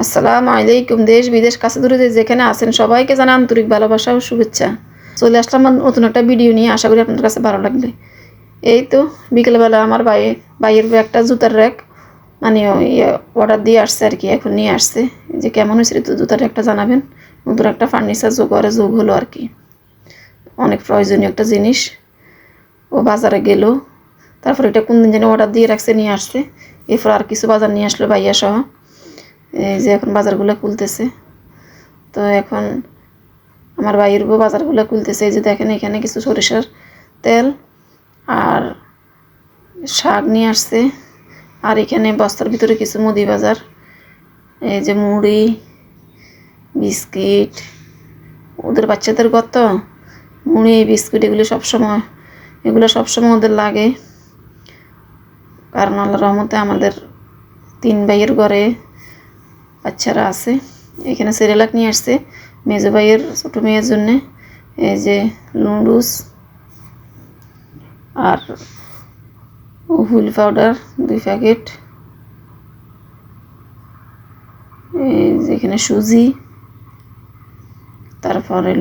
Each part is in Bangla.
আসসালামু আলাইকুম, দেশ বিদেশ কাছে দূরে যেখানে আছেন সবাইকে জানা আন্তরিক ভালোবাসা ও শুভেচ্ছা। চলে আসলাম নতুন একটা ভিডিও নিয়ে, আশা করি আপনাদের কাছে ভালো লাগবে। এই তো, বিকেলবেলা আমার ভাই ভাইয়ের একটা জুতার র্যাক মানে ইয়ে অর্ডার দিয়ে আসছে আর কি, এখন নিয়ে আসছে। যে কেমন হয়েছে তো জুতার র্যাকটা জানাবেন? নতুন একটা ফার্নিচার যোগ করে যোগ হলো আর কি। অনেক প্রয়োজনীয় একটা জিনিস। ও বাজারে গেল। তারপর এটা কোন দিন যেন অর্ডার দিয়ে রাখছে, নিয়ে আসছে। এরপর আর কিছু বাজার নিয়ে আসলো ভাইয়া সহ। এই যে এখন বাজারগুলো খুলতেছে। তো এখন আমার ভাইয়ের বউ বাজারগুলো খুলতেছে। এই যে দেখেন এখানে কিছু সরিষার তেল আর শাক নিয়ে আসছে। আর এখানে বস্তার ভিতরে কিছু মুদি বাজার। এই যে মুড়ি, বিস্কিট, ওদের বাচ্চাদের কত মুড়ি, বিস্কুট এগুলো সবসময় এগুলো সবসময় ওদের লাগে। কারণ আল্লাহ রহমতে আমাদের তিন ভাইয়ের ঘরে বাচ্চারা আছে। এখানে সেরেলাক নিয়ে আসছে মেজো ভাইয়ের, ছোটো মেয়ের জন্যে। এই যে নুডলস আর হুইল পাউডার দুই প্যাকেট। এখানে সুজি। তারপরে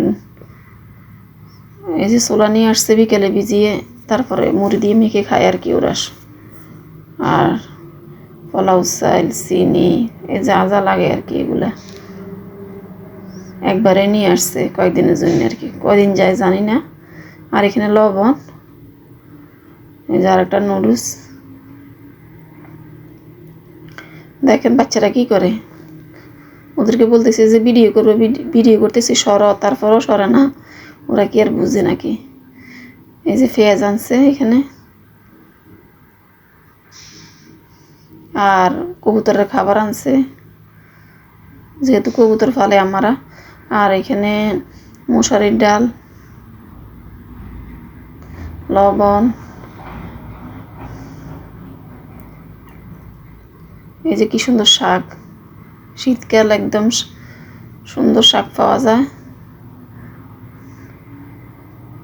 এই যে সোলা নিয়ে আসছে বিকেলে ভিজিয়ে, তারপরে মুড়ি দিয়ে মেখে খায় আর কি ওরা। আর পোলাও চাইল চিনি যা যা লাগে আর কি এগুলা। একবারে নিয়ে আসছে কয়েকদিনের জন্য আর কি। কদিন যায় জানি না। আর এখানে লবণ, এই যে আর একটা নুডলস। দেখেন বাচ্চারা কি করে? ওদেরকে বলতেছে যে ভিডিও করবে ভিডিও করতেছি, সর, তারপরও সরে না। ওরা কি আর বুঝে নাকি? এই যে পেঁয়াজ আনছে এখানে। আর কবুতরের খাবার আনছে। যেহেতু কবুতর ফালে আমরা। আর এখানে মশারির ডাল, লবণ। এই যে কি সুন্দর শাক। শীতকাল একদম সুন্দর শাক পাওয়া যায়।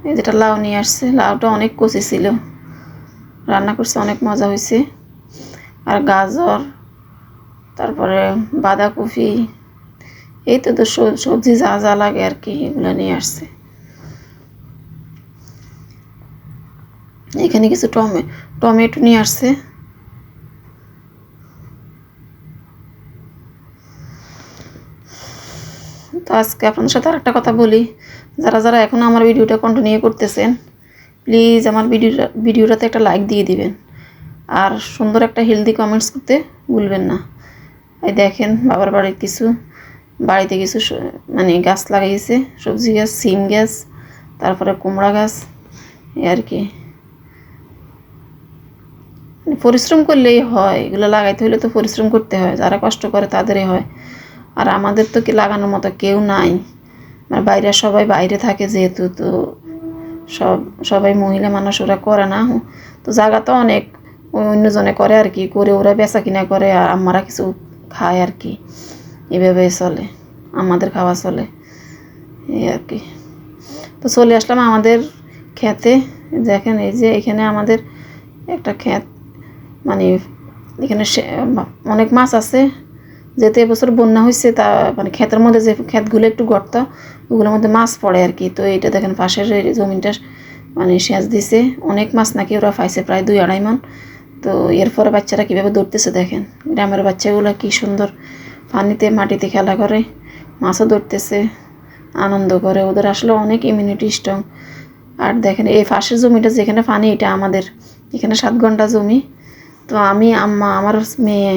এই যেটা লাউ নিয়ে আসছে, লাউটা অনেক কচি ছিল। রান্না করছে, অনেক মজা হয়েছে। গাজর, তারপরে বাঁধাকপি, এই তো সবজি যা যা লাগে আর কি এগুলো নিয়ে আসছে। এখানে কিছু টমে, টমেটো নিয়ে আসছে। তো আজকে আপনাদের সাথে আরেকটা কথা বলি। যারা যারা এখন আমার ভিডিওটা কন্টিনিউ করতেছেন প্লিজ আমার ভিডিওটা, ভিডিওটাতে একটা লাইক দিয়ে দিবেন। আর সুন্দর একটা হেলদি কমেন্টস করতে ভুলবেন না। এই দেখেন, বাবার বাড়ির কিছু, বাড়িতে কিছু মানে গাছ লাগাইছে, সবজি গাছ, সিম গাছ, তারপরে কুমড়া গাছ আর কি। মানে পরিশ্রম করলেই হয়, এগুলো লাগাইতে হলে তো পরিশ্রম করতে হয়, যারা কষ্ট করে তাদেরই হয়। আর আমাদের তো কি লাগানোর মতো কেউ নাই। মানে বাইরে সবাই বাইরে থাকে যেহেতু, তো সব, সবাই মহিলা মানুষ, ওরা করে না। তো জায়গা তো অনেক। অন্যজনে করে আর কি, করে ওরা বেচা কিনা করে আর আমরা কিছু খায় আর কি। এভাবে চলে, আমাদের খাওয়া চলে, এই আর কি। তো চলে আসলাম আমাদের খেতে। দেখেন এই যে এখানে আমাদের একটা ক্ষেত মানে এখানে অনেক মাছ আছে। যেতে এবছর বন্যা হয়েছে তা মানে ক্ষেতের মধ্যে যে ক্ষেতগুলো একটু গর্ত, ওগুলোর মধ্যে মাছ পড়ে আর কি। তো এইটা দেখেন পাশের জমিটা মানে সেচ দিছে। অনেক মাছ নাকি ওরা পাইছে, প্রায় দুই আড়াই মন। তো এরপরে বাচ্চারা কীভাবে দৌড়তেছে দেখেন। গ্রামের বাচ্চাগুলো কী সুন্দর পানিতে, মাটিতে খেলা করে, মাছও ধরতেছে, আনন্দ করে। ওদের আসলে অনেক ইমিউনিটি স্ট্রং আর দেখেন, এই পাশের জমিটা যেখানে পানি, এটা আমাদের। এখানে সাত ঘণ্টা জমি। তো আমি, আম্মা, আমার মেয়ে,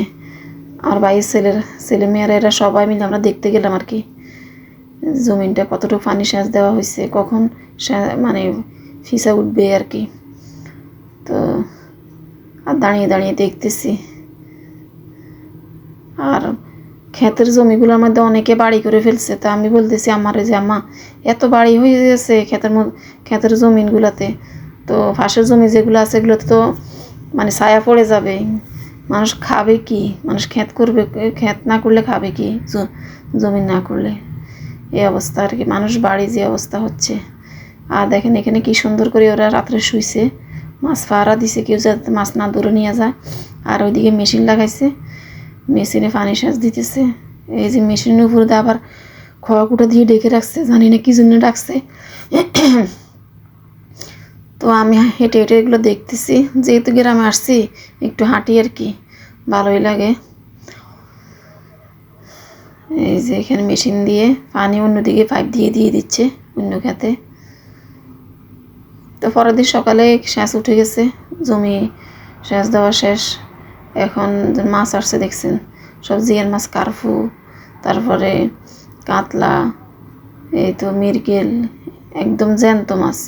আমার ভাইয়ের ছেলের, ছেলে মেয়েরা, এরা সবাই মিলে আমরা দেখতে গেলাম আর কি। জমিনটা কতটুকু পানি সেচ দেওয়া হয়েছে, কখন মানে ফিসা উঠবে আর কি। তো আর দাঁড়িয়ে দাঁড়িয়ে দেখতেছি। আর ক্ষেতের জমিগুলোর মধ্যে অনেকে বাড়ি করে ফেলছে, তা আমি বলতেছি, আমার যে আমা এত বাড়ি হয়ে গেছে ক্ষেতের ক্ষেতের জমিনগুলোতে। তো ফাঁসের জমি যেগুলো আছে এগুলোতে তো মানে ছায়া পড়ে যাবে। মানুষ খাবে কি? মানুষ ক্ষেত করবে, ক্ষেত না করলে খাবে কি? জমি না করলে। এই অবস্থা আর কি। মানুষ বাড়ি যে অবস্থা হচ্ছে। আর দেখেন এখানে কি সুন্দর করে ওরা রাত্রে শুইছে। মাছ ফাড়া দিছে, কেউ যাতে মাছ না দূরে নিয়ে যায়। আর ওইদিকে মেশিন লাগাইছে, মেশিনে পানি সেচ দিতেছে। এই যে মেশিনের উপরে দিয়ে আবার খোয়া কুটা দিয়ে ডেকে রাখছে, জানি না কি জন্য রাখছে। তো আমি হেঁটে হেঁটে এগুলো দেখতেছি। যেহেতু গ্রামে আসছি, একটু হাঁটি আর কি, ভালোই লাগে। এই যে এখানে মেশিন দিয়ে পানি অন্যদিকে পাইপ দিয়ে দিয়ে দিচ্ছে অন্য খাতে। পরের দিন সকালে শ্বাস উঠে গেছে, জমি শ্বাস দেওয়া শেষ। এখন মাছ আসছে দেখছেন সব জিয়ার মাছ কারফু, তারপরে কাতলা, এই তো মিরগেল, একদম জ্যান্ত মাছ।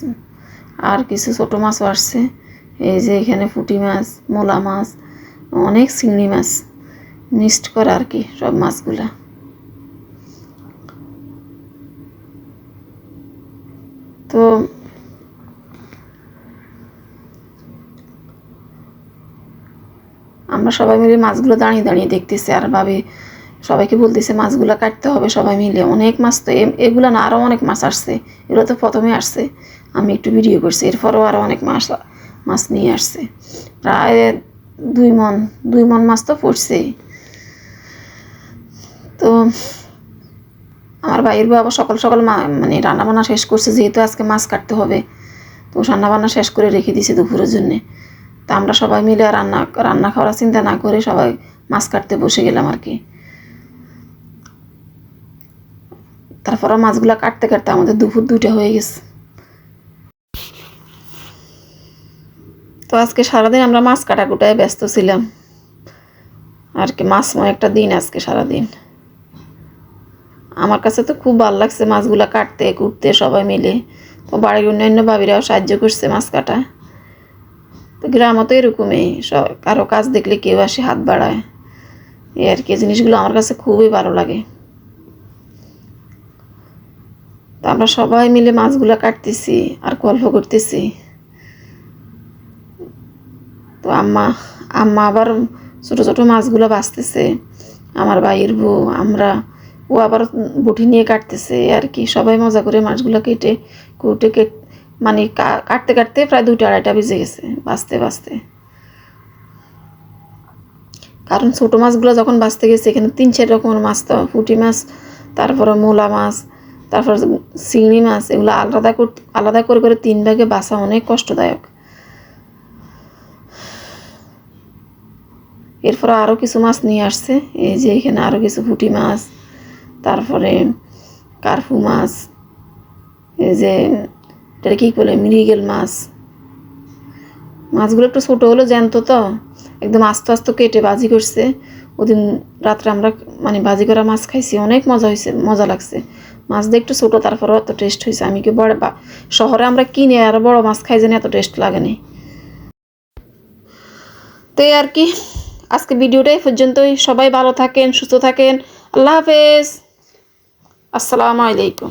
আর কিছু ছোটো মাছও আসছে, এই যে এখানে পুঁটি মাছ, মোলা মাছ, অনেক চিংড়ি মাছ, মিক্সড করা আর কি সব মাছগুলা। তো আমরা সবাই মিলে মাছগুলো দাঁড়িয়ে দাঁড়িয়ে দেখতেছি আর ভাবি সবাইকে বলতেছে, মাছগুলো কাটতে হবে সবাই মিলে। অনেক মাছ তো এগুলো না আরও অনেক মাছ আসছে। এগুলো তো প্রথমে আসছে। আমি একটু ভিডিও করছি। এরপরও আরও অনেক মাছ মাছ নিয়ে আসছে। প্রায় দুই মন দুই মন মাছ তো পড়ছেই তো আমার ভাইয়ের বাবা সকাল সকাল মানে রান্না বান্না শেষ করছে, যেহেতু আজকে মাছ কাটতে হবে। তো রান্না বান্না শেষ করে রেখে দিয়েছে দুপুরের জন্যে। তা আমরা সবাই মিলে রান্না রান্না খাওয়ার চিন্তা না করে সবাই মাছ কাটতে বসে গেলাম আর কি। তারপরে মাছগুলা কাটতে কাটতে আমাদের দুপুর দুইটা হয়ে গেছে। তো আজকে সারাদিন আমরা মাছ কাটা কাটাকুটায় ব্যস্ত ছিলাম। আর কি মাছময় একটা দিন আজকে সারাদিন। আমার কাছে তো খুব ভালো লাগছে মাছগুলা কাটতে, কুটতে সবাই মিলে। বাড়ির অন্যান্য ভাবিরাও সাহায্য করছে মাছ কাটা। তো গ্রামও তো এরকমই কারও কাজ দেখলে কেউ আসে হাত বাড়ায়। এই আর কি, জিনিসগুলো আমার কাছে খুবই ভালো লাগে। তো আমরা সবাই মিলে মাছগুলো কাটতেছি আর গল্প করতেছি। তো আম্মা আম্মা আবার ছোট ছোট মাছগুলো বাঁচতেছে। আমার ভাইয়ের বউ, আমরা, ও আবার বটি নিয়ে কাটতেছে। আর কি, সবাই মজা করে মাছগুলো কেটে, কুটে কেট মানে কাটতে কাটতে প্রায় দুটো আড়াইটা বেজে গেছে বাঁচতে বাঁচতে কারণ ছোটো মাছগুলো যখন বাঁচতে গেছে, এখানে তিন চার রকমের মাছ তো, পুঁটি মাছ, তারপরে মোলা মাছ, তারপর চিংড়ি মাছ, এগুলো আলাদা করতে আলাদা করে করে তিন ভাগে বাসা অনেক কষ্টদায়ক। এরপর আরও কিছু মাছ নিয়ে আসছে, এই যে এখানে আরও কিছু পুঁটি মাছ, তারপরে কার্ফু মাছ, এই যে এটা কী বলে মৃগেল মাছ। মাছগুলো একটু ছোটো হলো, জ্যান্ত তো। একদম আস্তে আস্তে কেটে বাজি করছে। ওদিন রাত্রে আমরা মানে বাজি করা মাছ খাইছি, অনেক মজা হয়েছে মজা লাগছে। মাছ দিয়ে একটু ছোটো তারপরে অত টেস্ট হয়েছে আমি কি বড় শহরে আমরা কিনে আর বড় মাছ খাই জানি, এত টেস্ট লাগে লাগেনি তো আর কি। আজকে ভিডিওটা এই পর্যন্তই। সবাই ভালো থাকেন, সুস্থ থাকেন। আল্লাহ হাফেজ। আসসালামু আলাইকুম।